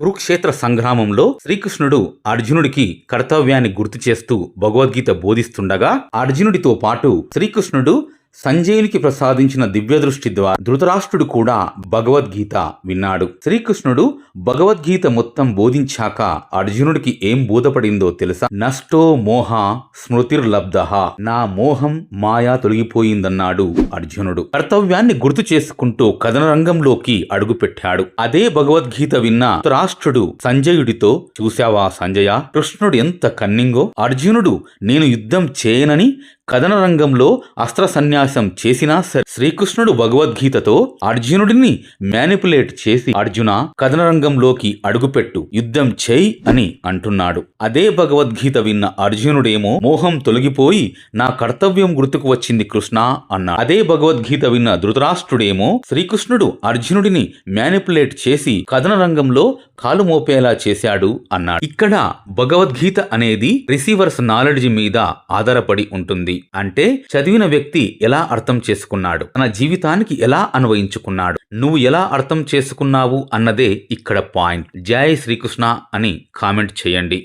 కురుక్షేత్ర సంగ్రామంలో శ్రీకృష్ణుడు అర్జునుడికి కర్తవ్యాన్ని గుర్తు చేస్తూ భగవద్గీత బోధిస్తుండగా అర్జునుడితో పాటు శ్రీకృష్ణుడు సంజయునికి ప్రసాదించిన దివ్యదృష్టి ద్వారా ధృతరాష్ట్రుడు కూడా భగవద్గీత విన్నాడు. శ్రీకృష్ణుడు భగవద్గీత మొత్తం బోధించాక అర్జునుడికి ఏం బోధపడిందో తెలుసా? నష్టో మోహ స్మృతిర్లబ్ధ నా మోహం మాయా తొలగిపోయిందన్నాడు అర్జునుడు. కర్తవ్యాన్ని గుర్తు చేసుకుంటూ కథన రంగంలోకి అడుగుపెట్టాడు. అదే భగవద్గీత విన్న ధృతరాష్ట్రుడు సంజయుడితో చూశావా సంజయ కృష్ణుడు ఎంత కన్నింగో అర్జునుడు నేను యుద్ధం చేయనని కథన రంగంలో అస్త్ర సన్యాసం చేసినా సరే శ్రీకృష్ణుడు భగవద్గీతతో అర్జునుడిని మ్యానిపులేట్ చేసి అర్జున కథన రంగంలోకి అడుగుపెట్టు యుద్ధం చేయి అని అంటున్నాడు. అదే భగవద్గీత విన్న అర్జునుడేమో మోహం తొలగిపోయి నా కర్తవ్యం గుర్తుకు వచ్చింది కృష్ణ అన్నాడు. అదే భగవద్గీత విన్న ధృతరాష్ట్రుడేమో శ్రీకృష్ణుడు అర్జునుడిని మ్యానిపులేట్ చేసి కథన రంగంలో కాలు మోపేలా చేశాడు అన్నాడు. ఇక్కడ భగవద్గీత అనేది రిసీవర్స్ నాలెడ్జ్ మీద ఆధారపడి ఉంటుంది. అంటే చదివిన వ్యక్తి ఎలా అర్థం చేసుకున్నాడు? తన జీవితానికి ఎలా అన్వయించుకున్నాడు? నువ్వు ఎలా అర్థం చేసుకున్నావు? అన్నదే ఇక్కడ పాయింట్. జై శ్రీకృష్ణ అని కామెంట్ చేయండి.